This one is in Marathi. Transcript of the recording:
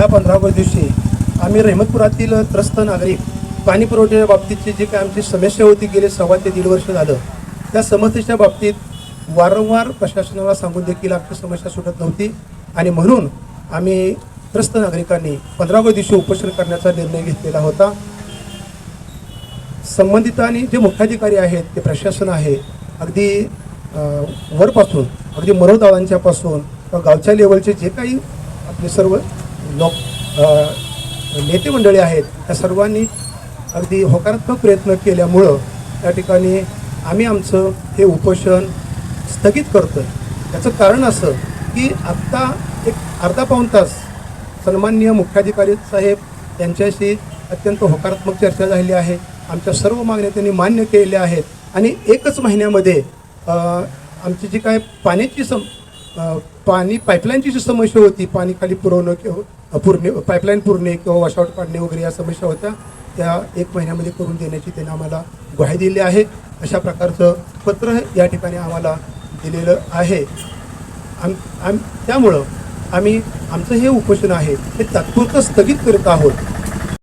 या पंधरा ऑगस्ट दिवशी आम्ही रहमतपुरातील त्रस्त नागरिक पाणी पुरवठ्याच्या बाबतीतची जी काय आमची समस्या होती गेले सव्वा ते दीड वर्ष झालं. त्या समस्येच्या बाबतीत वारंवार प्रशासनाला सांगून देखील आमची समस्या सुटत नव्हती आणि म्हणून आम्ही त्रस्त नागरिकांनी पंधरा ऑगस्ट दिवशी उपोषण करण्याचा निर्णय घेतलेला होता. संबंधित आणि जे मुख्याधिकारी आहेत ते प्रशासन आहे अगदी वरपासून अगदी मरोदावांच्यापासून गावच्या लेवलचे जे काही आपले सर्व लोक नेते मंडळी आहेत त्या सर्वांनी अगदी होकारात्मक प्रयत्न केल्यामुळं त्या ठिकाणी आम्ही आमचं हे उपोषण स्थगित करतो आहे त्याचं कारण असं की आत्ता एक अर्धा पाऊण तास सन्माननीय मुख्याधिकारी साहेब यांच्याशी अत्यंत होकारात्मक चर्चा झालेली आहे. आमच्या सर्व मागण्या त्यांनी मान्य केलेल्या आहेत. आणि एकच महिन्यामध्ये आमची जी काय पाण्याची सम पाणी पाईपलाईनची जी समस्या होती पाणी खाली पुरवणं किंवा पुरणे पाईपलाईन पुरणे किंवा वॉशआउट पाडणे वगैरे या समस्या होत्या. त्या एक महिन्यामध्ये करून देण्याची त्यांनी आम्हाला ग्वाही दिली आहे. अशा प्रकारचं पत्र या ठिकाणी आम्हाला दिलेलं आहे. आम आम त्यामुळं आम्ही आमचं हे उपोषण आहे हे तात्पुरतं स्थगित करत आहोत.